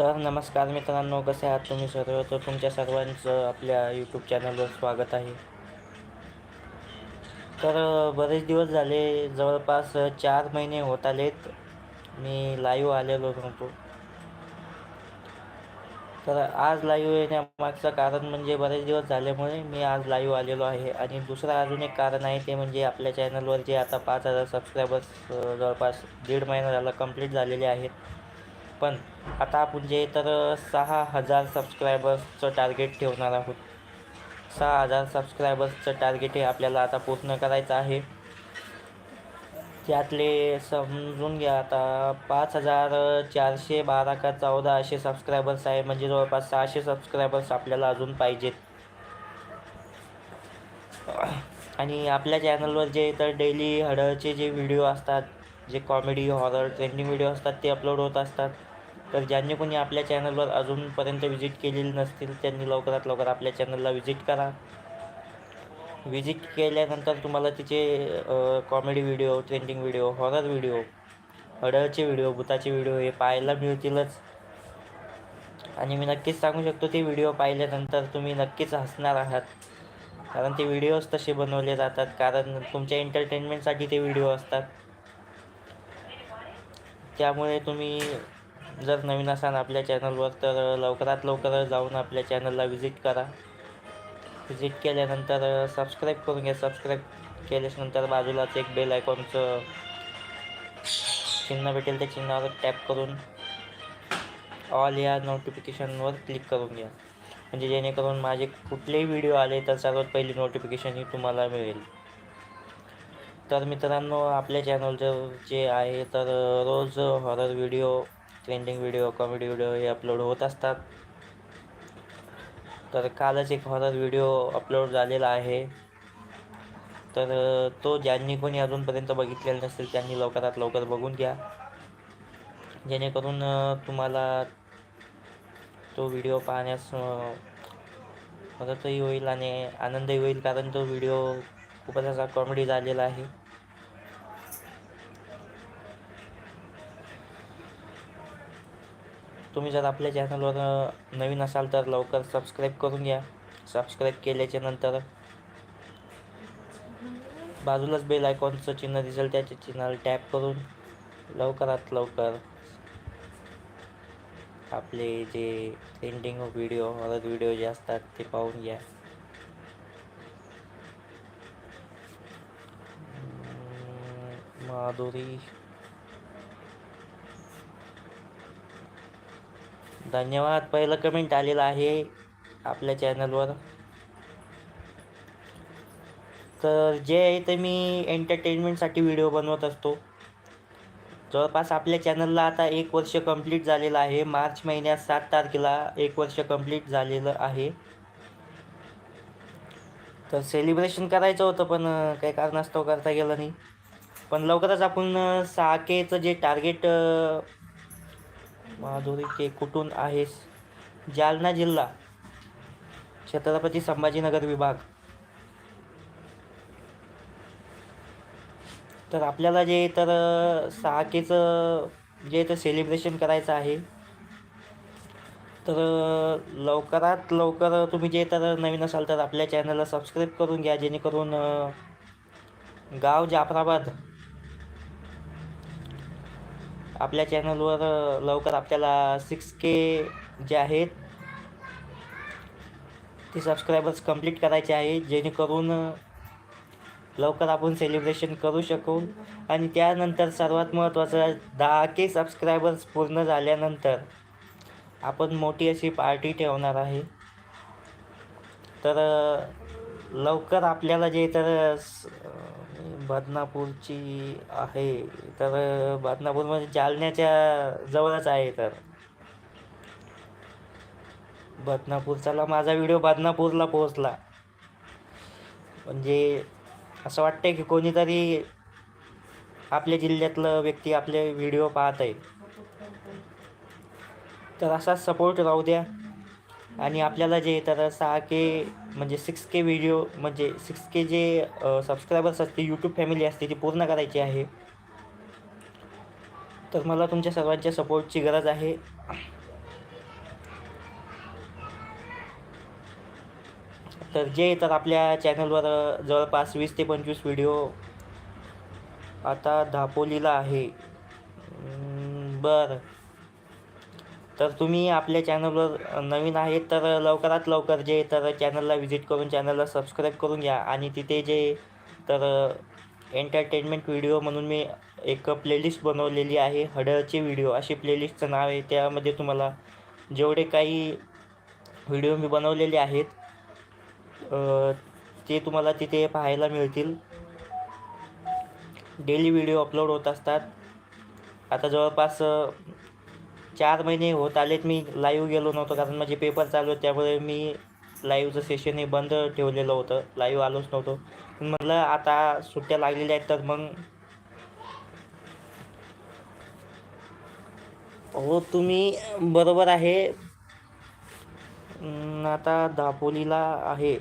तर नमस्कार मित्रांनो कसे आहात तुम्ही सर्व तर तुमच्या सर्वांचं आपल्या यूट्यूब चॅनलवर स्वागत आहे. तर बरेच दिवस झाले जवळपास चार महिने होत आलेत. मी लाईव्ह आलेलो नव्हतो. तर आज लाईव्ह येण्यामागचं कारण म्हणजे बरेच दिवस झाल्यामुळे मी आज लाईव्ह आलेलो आहे. आणि दुसरं अजून एक कारण आहे ते म्हणजे आपल्या चॅनलवर जे आता पाच हजार सबस्क्रायबर्स जवळपास दीड महिना झाला कंप्लीट झालेले आहेत. पण आता आपण जे तर सहा हजार सबस्क्रायबर्सचं टार्गेट ठेवणार आहोत. सहा हजार सबस्क्रायबर्सचं टार्गेट हे आपल्याला आता पूर्ण करायचं आहे. त्यातले समजून घ्या आता पाच हजार चारशे बारा का चौदा असे सबस्क्रायबर्स आहे. म्हणजे जवळपास सहाशे सबस्क्रायबर्स आपल्याला अजून पाहिजेत. आणि आपल्या चॅनलवर जे तर डेली हडळचे जे व्हिडिओ असतात जे कॉमेडी हॉरर ट्रेंडिंग व्हिडिओ असतात ते अपलोड होत असतात. तर ज्यांनी कोणी आपल्या चॅनलवर अजूनपर्यंत व्हिजिट केलेली नसतील त्यांनी लवकरात लवकर आपल्या चॅनलला व्हिजिट करा. व्हिजिट केल्यानंतर तुम्हाला तिचे comedy video trending video horror video हडळचे video भूताचे व्हिडिओ हे पाहायला मिळतीलच. आणि मी नक्कीच सांगू शकतो ते व्हिडिओ पाहिल्यानंतर तुम्ही नक्कीच हसणार आहात. कारण ते व्हिडिओज तसे बनवले जातात. कारण तुमच्या एंटरटेनमेंटसाठी ते व्हिडिओ असतात. त्यामुळे तुम्ही जर नवीन असाल आपल्या चॅनलवर तर लवकरात लवकर जाऊन आपल्या चॅनलला व्हिजिट करा. व्हिजिट केल्यानंतर सबस्क्राईब करून घ्या. सबस्क्राईब केल्यानंतर बाजूलाच एक बेल आयकॉनचं चिन्ह भेटेल. त्या चिन्हावर टॅप करून ऑल या नोटिफिकेशनवर क्लिक करून घ्या. म्हणजे जेणेकरून माझे कुठलेही व्हिडिओ आले तर सर्वात पहिली नोटिफिकेशन ही तुम्हाला मिळेल. तर मित्रांनो आपल्या चॅनलचं जे आहे तर रोज horror video trending video comedy video हे अपलोड होत असतात. तर कालच एक हॉरर व्हिडिओ अपलोड झालेला आहे. तर तो ज्यांनी कोणी अजूनपर्यंत बघितलेला नसेल त्यांनी लवकरात लवकर बघून घ्या. जेणेकरून तुम्हाला तो व्हिडिओ पाहण्यास मदतही होईल आणि आनंदही होईल कारण तो व्हिडिओ खूपच असा कॉमेडी झालेला आहे. तुम्ही जर आपल्या चॅनलवर नवीन असाल तर लवकर सबस्क्राईब करून घ्या. सबस्क्राईब केल्याच्यानंतर बाजूलाच बेल आयकॉनचं चिन्ह दिसेल त्याच्या चिन्हाला टॅप करून लवकरात लवकर आपले जे ट्रेंडिंग व्हिडिओ हॉरर व्हिडिओ जे असतात ते पाहून घ्या. माधुरी धन्यवाद. पहिलं कमेंट आलेलं आहे आपल्या चॅनलवर तर जे आहे ते मी एंटरटेनमेंटसाठी व्हिडिओ बनवत असतो. जवळपास आपल्या चॅनलला आता एक वर्ष कंप्लीट झालेलं आहे. मार्च महिन्यात सात तारखेला एक वर्ष कंप्लीट झालेलं आहे. तर सेलिब्रेशन करायचं होतं पण काही कारणास्तव करता गेलं नाही. पण लवकरच आपण सहा केचं जे टार्गेट माधुरी के कुठून आहेस? जालना जिल्हा छत्रपती संभाजीनगर विभाग. तर आपल्याला जे तर सहाकेचं जे तर सेलिब्रेशन करायचं आहे तर लवकरात लवकर तुम्ही जे तर नवीन असाल तर आपल्या चॅनलला सबस्क्राईब करून घ्या जेणेकरून गाव जाफराबाद आपल्या चॅनलवर लवकर आपल्याला सिक्स के जे आहेत ते सबस्क्रायबर्स कंप्लीट करायचे आहे जेणेकरून लवकर आपण सेलिब्रेशन करू शकू. आणि त्यानंतर सर्वात महत्त्वाचं दहा के सबस्क्रायबर्स पूर्ण झाल्यानंतर आपण मोठी अशी पार्टी ठेवणार आहे. तर लवकर आपल्याला जे तर बदनापूरची आहे तर बदनापूर बदनापूरमध्ये जालन्याच्या जवळच आहे तर. बदनापूर चला माझा व्हिडिओ बदनापूरला पोहोचला. म्हणजे असं वाटतंय की कोणीतरी आपल्या जिल्ह्यातलं व्यक्ती आपले व्हिडिओ पाहत आहे तर असाच सपोर्ट राहू द्या. आणि आपल्याला जे तर सहा के म्हणजे सिक्स के व्हिडिओ म्हणजे सिक्स के जे सबस्क्रायबर्स असते यूट्यूब फॅमिली असते ती पूर्ण करायची आहे. तर मला तुमच्या सर्वांच्या सपोर्टची गरज आहे. तर जे तर आपल्या चॅनलवर जवळपास वीस ते पंचवीस व्हिडिओ आता दापोलीला आहे. बरं. तर तुम्ही आपल्या चॅनलवर नवीन आहेत तर लवकरात लवकर जे तर चॅनलला व्हिजिट करून चॅनलला सबस्क्राईब करून घ्या आणि तिथे जे तर एंटरटेनमेंट व्हिडिओ म्हणून मी एक प्लेलिस्ट बनवलेली आहे हडळचे व्हिडिओ. अशी प्लेलिस्टचं नाव आहे. त्यामध्ये तुम्हाला जेवढे काही व्हिडिओ मी बनवलेले आहेत ते तुम्हाला तिथे पाहायला मिळतील. डेली व्हिडिओ अपलोड होत असतात. आता जवळपास चार महिने होत आलेत मी लाईव्ह गेलो नव्हतो कारण माझे पेपर चालू होते त्यामुळे मी लाईव्हचं सेशन हे बंद ठेवलेलं होतं. लाईव्ह आलोच नव्हतो. पण म्हटलं आता सुट्ट्या लागलेल्या आहेत तर मग हो तुम्ही बरोबर आहे. आता दापोलीला आहे.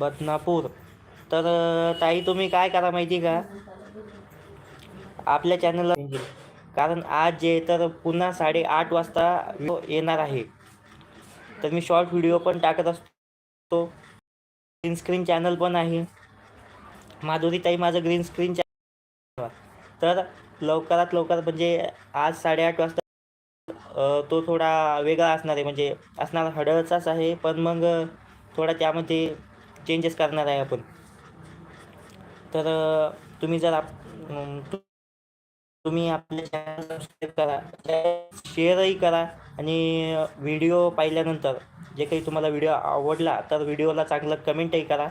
बदनापूर. तर ताई तुम्ही काय करा माहिती का? आपल्या चॅनलला कारण आज जे तर पुन्हा साडेआठ वाजता येणार आहे. तर मी शॉर्ट व्हिडिओ पण टाकत असतो. ग्रीन स्क्रीन चॅनल पण आहे. माधुरी ताई माझं ग्रीन स्क्रीन चॅनल तर लवकरात लवकर म्हणजे आज साडेआठ वाजता तो थोडा वेगळा असणार आहे. म्हणजे असणार हडळचाच आहे पण मग थोडा त्यामध्ये चेंजेस करणार आहे आपण. तर तुम्ही जर आप तु- तुम्ही आपल्या चॅनल सबस्क्राईब करा. शेअरही करा आणि व्हिडिओ पाहिल्यानंतर जे काही तुम्हाला व्हिडिओ आवडला तर व्हिडिओला चांगलं कमेंटही करा.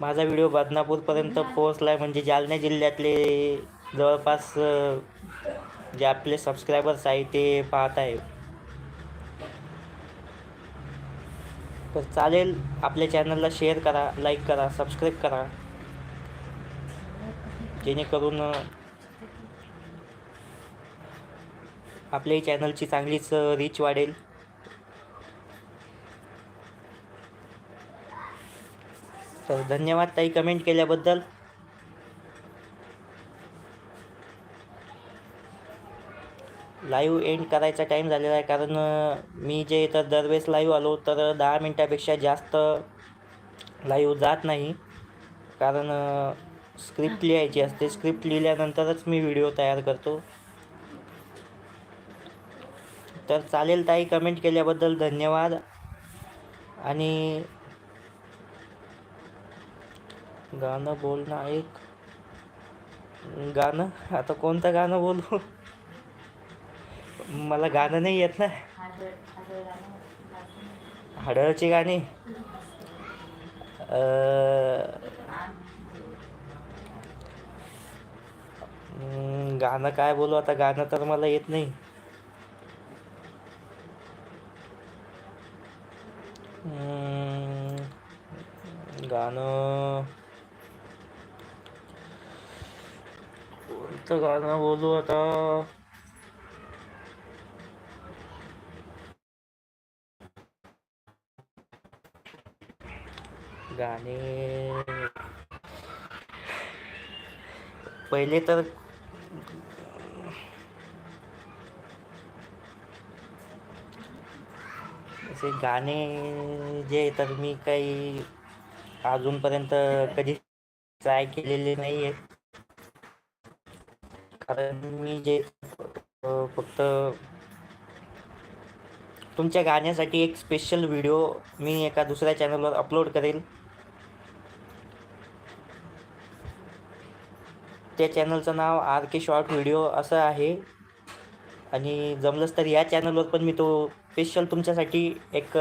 माझा व्हिडिओ बदनापूरपर्यंत पोहोचला आहे म्हणजे जालना जिल्ह्यातले जवळपास जे आपले सबस्क्रायबर्स आहे ते पाहत आहे तर चालेल आपल्या चॅनलला शेअर करा लाईक करा सबस्क्राईब करा. जेणेकरून आपल्या आपल्याही चॅनलची चांगलीच रीच वाढेल. तर धन्यवाद ताई कमेंट केल्याबद्दल. लाईव्ह एंड करायचा टाईम झालेला आहे. कारण मी जे तर दरवेळेस लाईव्ह आलो तर दहा मिनटापेक्षा जास्त लाईव्ह जात नाही. कारण स्क्रिप्ट लिहायची असते. स्क्रिप्ट लिहिल्यानंतरच मी व्हिडिओ तयार करतो. तर चालेल ताई कमेंट केल्याबद्दल धन्यवाद. आणि गाणं बोल ना एक. गाणं? आता कोणतं गाणं बोलू? मला गाणं नाही येत ना. हडळची गाणी. गाणं काय बोलू आता? गाणं तर मला येत नाही. गाणं. कोणतं गाणं बोलू आता? गाणे. पहिले तर असे गाणे जे तर मी काही अजूनपर्यंत कधी ट्राय केलेले नाही आहेत कारण मी जे फक्त तुमच्या गाण्यासाठी एक स्पेशल व्हिडिओ मी एका दुसऱ्या चॅनलवर अपलोड करेल त्या चॅनलचं नाव आर के शॉर्ट व्हिडिओ असं आहे. आणि जमलंच तर या चॅनलवर पण मी तो स्पेशल तुमच्यासाठी एक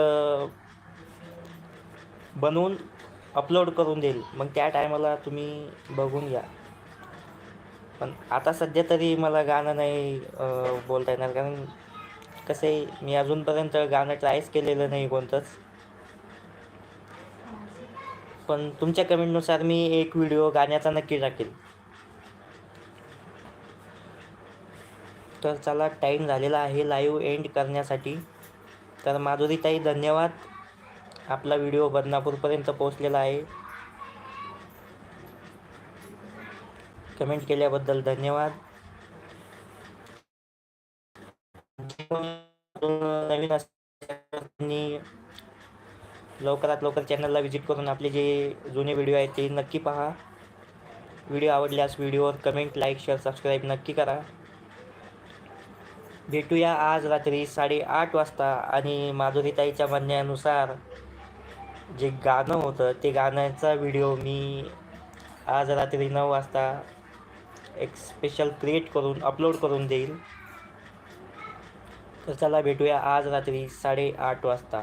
बनवून अपलोड करून देईल. मग त्या टायमाला तुम्ही बघून घ्या. पण आता सध्या तरी मला गाणं नाही बोलता येणार. कारण कसं आहे मी अजूनपर्यंत गाणं ट्रायच केलेलं नाही कोणतंच. पण तुमच्या कमेंटनुसार मी एक व्हिडिओ गाण्याचा नक्की टाकेल. तर चला टाईम झालेला आहे लाईव्ह एंड करण्यासाठी. तर माधुरीताई धन्यवाद. आपला व्हिडिओ बदनापूरपर्यंत पोहोचलेला आहे. कमेंट केल्याबद्दल धन्यवाद. नवीन असतील लवकरात लवकर चॅनलला व्हिजिट करून आपले जे जुने व्हिडिओ आहेत ते नक्की पहा. व्हिडिओ आवडल्यास व्हिडिओवर कमेंट लाईक शेअर सबस्क्राईब नक्की करा. भेटूया आज रात्री साडेआठ वाजता आणि माधुरीताईच्या म्हणण्यानुसार जे गाणं होतं ते गाण्याचा व्हिडिओ मी आज रात्री नऊ वाजता एक स्पेशल क्रिएट करून अपलोड करून देईल. तर चला भेटूया आज रात्री साडेआठ वाजता.